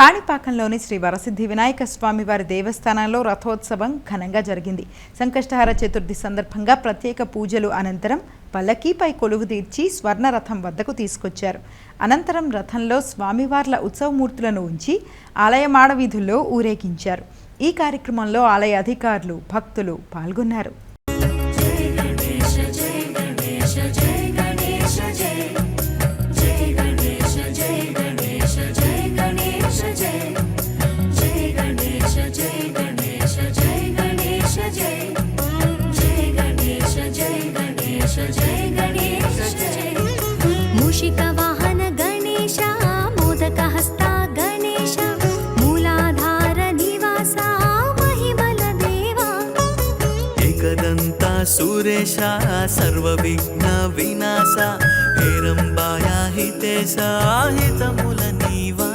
కాణిపాకంలోని శ్రీ వరసిద్ధి వినాయక స్వామి వారి దేవస్థానంలో రథోత్సవం ఘనంగా జరిగింది. సంకష్టహార చతుర్థి సందర్భంగా ప్రత్యేక పూజలు అనంతరం పల్లకీపై కొలువు తీర్చి స్వర్ణ రథం వద్దకు తీసుకొచ్చారు. అనంతరం రథంలో స్వామివార్ల ఉత్సవమూర్తులను ఉంచి ఆలయ మాడవీధుల్లో ఊరేగించారు. ఈ కార్యక్రమంలో ఆలయ అధికారులు భక్తులు పాల్గొన్నారు. मूषिकवाहन गणेश मोदकहस्ता गणेश मूलाधार निवासा महिमलदेवा एकदन्ता सुरेशा सर्वविघ्नविनाशा हेरम्बाया हितेशा हितमुलनीवा